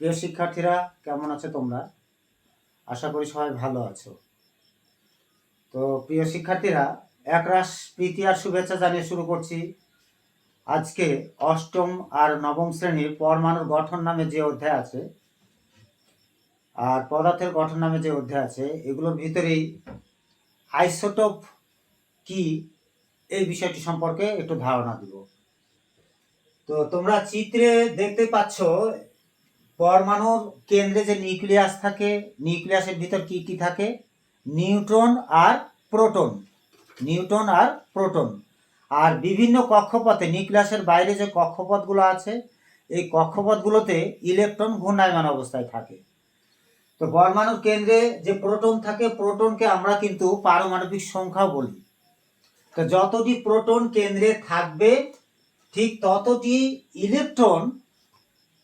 প্রিয় শিক্ষার্থীরা, কেমন আছো তোমরা? আশা করি সবাই ভালো আছো। তো প্রিয় শিক্ষার্থীরা, একরাশ প্রীতি আর শুভেচ্ছা জানিয়ে শুরু করছি। আজকে অষ্টম আর নবম শ্রেণির পরমাণুর গঠন নামে যে অধ্যায় আছে, আর পদার্থের গঠন নামে যে অধ্যায় আছে, এগুলোর ভিতরেই আইসোটোপ কি, এই বিষয়টি সম্পর্কে একটু ধারণা দিব। তো তোমরা চিত্রে দেখতে পাচ্ছ পরমাণুর কেন্দ্রে যে নিউক্লিয়াস থাকে, নিউক্লিয়াসের ভিতর কি কি থাকে? নিউট্রন আর প্রোটন। নিউট্রন আর প্রোটন। আর বিভিন্ন কক্ষপথে, নিউক্লিয়াসের বাইরে যে কক্ষপথগুলো আছে, এই কক্ষপথগুলোতে ইলেকট্রন ঘূর্ণায়মান অবস্থায় থাকে। তো পরমাণুর কেন্দ্রে যে প্রোটন থাকে, প্রোটনকে আমরা কিন্তু পারমাণবিক সংখ্যাও বলি। তো যতটি প্রোটন কেন্দ্রে থাকবে, ঠিক ততটি ইলেকট্রন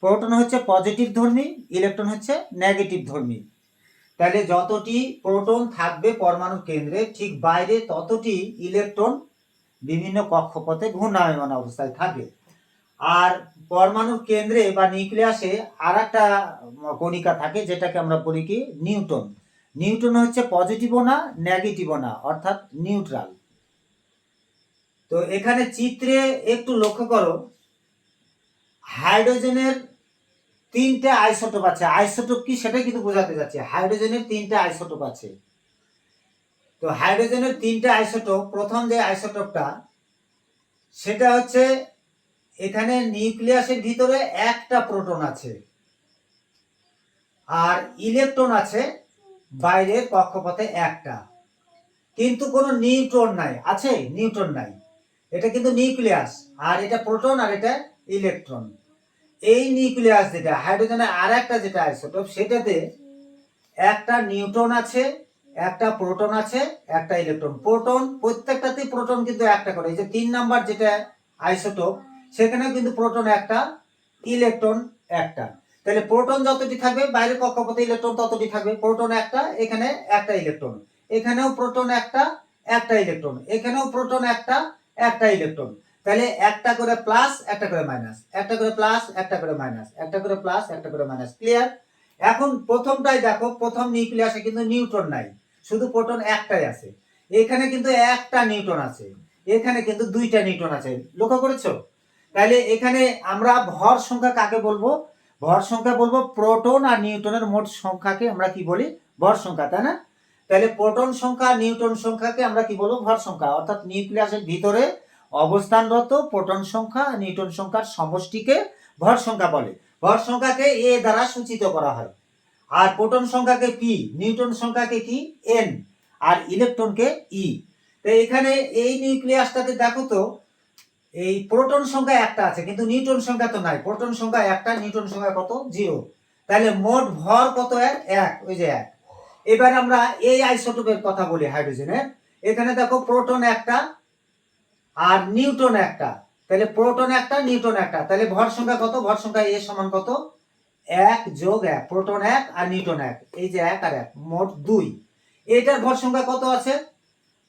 প্রোটন হচ্ছে পজিটিভ ধর্মী, ইলেকট্রন হচ্ছে নেগেটিভ ধর্মী। তাহলে যতটি প্রোটন থাকবে পরমাণু কেন্দ্রে, ঠিক বাইরে ততটি ইলেকট্রন বিভিন্ন কক্ষপথে ঘূর্ণায়মান অবস্থায় থাকে আর পরমাণুর কেন্দ্রে বা নিউক্লিয়াসে আর একটা কণিকা থাকে, যেটাকে আমরা বলি কি নিউটন নিউটন হচ্ছে পজিটিভও না নেগেটিভও না, অর্থাৎ নিউট্রাল। তো এখানে চিত্রে একটু লক্ষ্য করো, হাইড্রোজেনের তিনটে আইসোটোপ আছে। আইসোটোপ কি সেটাই কিন্তু বোঝাতে যাচ্ছে। হাইড্রোজেনের তিনটে আইসোটোপ আছে। তো হাইড্রোজেনের তিনটে আইসোটোপ, প্রথম যে আইসোটোপটা, সেটা হচ্ছে এখানে নিউক্লিয়াসের ভিতরে একটা প্রোটন আছে আর ইলেকট্রন আছে বাইরের কক্ষপথে একটা। কিন্তু কোনো নিউট্রন নাই, আছে? নিউট্রন নাই। এটা কিন্তু নিউক্লিয়াস, আর এটা প্রোটন আর এটা ইলেকট্রন। এই নিউক্লিয়াস যেটা, হাইড্রোজেনের আর একটা যেটা আইসোটোপ, সেটাতে একটা নিউট্রন আছে, একটা প্রোটন আছে, একটা ইলেকট্রন। প্রোটন প্রত্যেকটাতে প্রোটন কিন্তু একটা করে। এই যে তিন নাম্বার যেটা আইসোটোপ, সেখানেও কিন্তু প্রোটন একটা, ইলেকট্রন একটা। তাহলে প্রোটন যতটি থাকবে, বাইরের কক্ষপথে ইলেকট্রন ততটি থাকবে। প্রোটন একটা, এখানে একটা ইলেকট্রন। এখানেও প্রোটন একটা একটা ইলেকট্রন। এখানেও প্রোটন একটা একটা ইলেকট্রন। তাহলে একটা করে প্লাস একটা করে মাইনাস একটা করে প্লাস একটা করে মাইনাস একটা করে প্লাস একটা করে মাইনাস ক্লিয়ার এখন প্রথমটাই দেখো, প্রথম নিউক্লিয়াসে কিন্তু নিউট্রন নাই। শুধু প্রোটন একটাই আছে। এখানে কিন্তু একটা নিউট্রন আছে। এখানে কিন্তু দুইটা নিউট্রন আছে। লক্ষ্য করেছ? তাহলে এখানে আমরা ভর সংখ্যা কাকে বলব? ভর সংখ্যা বলব প্রোটন আর নিউটনের মোট সংখ্যাকে আমরা কি বলি? ভর সংখ্যা, তাই না? তাহলে প্রোটন সংখ্যা নিউটন সংখ্যাকে আমরা কি বলব? ভর সংখ্যা। অর্থাৎ নিউক্লিয়াসের ভিতরে অবস্থানরত প্রোটন সংখ্যা নিউটন সংখ্যার সমষ্টিকে ভর সংখ্যা বলে। ভর সংখ্যাকে এ দ্বারা সূচিত করা হয়। আর প্রোটন সংখ্যাকে পি নিউটন সংখ্যাকে কি? এন আর ইলেকট্রনকে ই তো এখানে এই নিউক্লিয়াসটাতে দেখো তো, এই প্রোটন সংখ্যা একটা আছে, কিন্তু নিউটন সংখ্যা তো নাই। প্রোটন সংখ্যা একটা নিউটন সংখ্যা কত? জিরো। তাহলে মোট ভর কত? এক এক, ওই যে এক। এবার আমরা এই আইসোটোপের কথা বলি হাইড্রোজেনের। এখানে দেখো প্রোটন একটা আর নিউটন একটা। তাহলে প্রোটন একটা নিউটন একটা। তাহলে ভর সংখ্যা কত? ভর সংখ্যা এ সমান কত? এক যোগ এক, প্রোটন এক আর নিউটন এক। এই যে এক আর এক, মোট দুই। এটার ভর সংখ্যা কত আছে?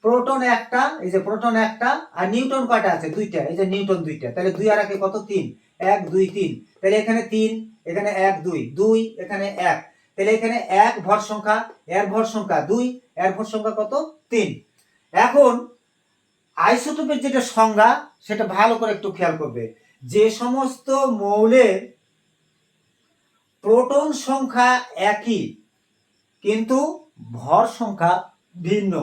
প্রোটন একটা, এই যে প্রোটন একটা আর নিউটন কয়টা আছে? দুইটা। এই যে নিউটন দুইটা। তাহলে দুই আর একে কত? তিন। এক, দুই, তিন। তাহলে এখানে তিন, এখানে এক, দুই। দুই, এখানে এক। তাহলে এখানে এক ভর সংখ্যা, এর ভর সংখ্যা দুই, এর ভর সংখ্যা কত? তিন। এখন আইসোটোপের যেটা সংজ্ঞা, সেটা ভালো করে একটু খেয়াল করবে। যে সমস্ত মৌলের প্রোটন সংখ্যা একই, কিন্তু ভর সংখ্যা ভিন্ন।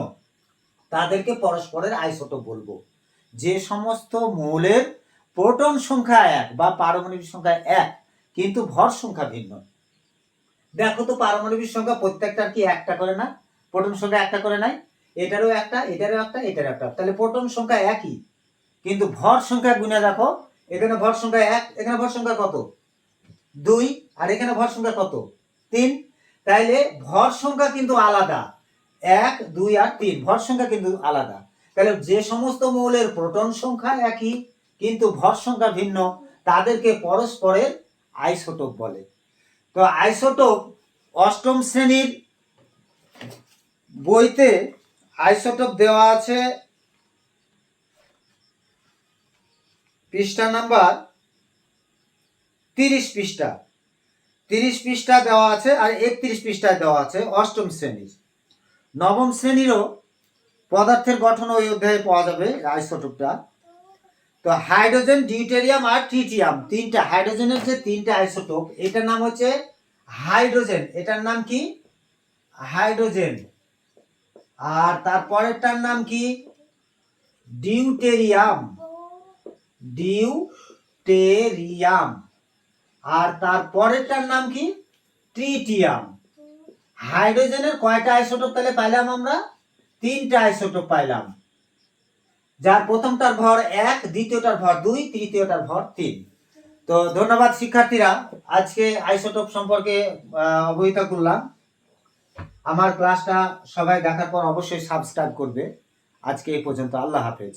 তাদেরকে পরস্পরের আইসোটোপ বলব। যে সমস্ত মৌলের প্রোটন সংখ্যা এক বা পারমাণবিক সংখ্যা এক, কিন্তু ভর সংখ্যা ভিন্ন। দেখো তো পারমাণবিক সংখ্যা প্রত্যেকটার কি একটা করে না? প্রোটন সংখ্যা একটা করে নাই? এটারও একটা এটারও একটা এটারও একটা। তাহলে প্রোটন সংখ্যা একই। কিন্তু ভর সংখ্যা গুণে দেখো, এখানে ভর সংখ্যা এক, এখানে ভর সংখ্যা কত? দুই, আর এখানে ভর সংখ্যা কত? তিন। তাইলে ভর সংখ্যা কিন্তু আলাদা। এক, দুই, আর তিন। ভর সংখ্যা কিন্তু আলাদা। তাহলে যে সমস্ত মৌলের প্রোটন সংখ্যা একই, কিন্তু ভর সংখ্যা ভিন্ন। তাদেরকে পরস্পরের আইসোটোপ বলে। তো আইসোটোপ অষ্টম শ্রেণির বইতে আইসোটোপ দেওয়া আছে। পৃষ্ঠা নাম্বার তিরিশ পৃষ্ঠা। তিরিশ পৃষ্ঠা দেওয়া আছে আর একত্রিশ পৃষ্ঠায় দেওয়া আছে অষ্টম শ্রেণির। নবম শ্রেণীরও পদার্থের গঠন ওই অধ্যায়ে পাওয়া যাবে আইসোটোপটা। তো হাইড্রোজেন, ডিউটেরিয়াম আর ট্রিটিয়াম, তিনটা। হাইড্রোজেনের যে তিনটা আইসোটোপ, এটার নাম হচ্ছে হাইড্রোজেন। এটার নাম কি? হাইড্রোজেন। আর তারপরেরটার নাম কি? ডিউটেরিয়াম। ডিউটেরিয়াম। আর তারপরেরটার নাম কি? ট্রিটিয়াম। হাইড্রোজেনের কয়টা আইসোটোপ তাহলে পাইলাম আমরা? তিনটা আইসোটোপ পাইলাম। যার প্রথমটার ভর এক, দ্বিতীয়টার ভর দুই, তৃতীয়টার ভর তিন। তো ধন্যবাদ শিক্ষার্থীরা, আজকে আইসোটোপ সম্পর্কে অবহিত করলাম। আমার ক্লাসটা সবাই দেখার পর অবশ্যই সাবস্ক্রাইব করবে। আজকে এই পর্যন্ত আল্লাহ হাফেজ।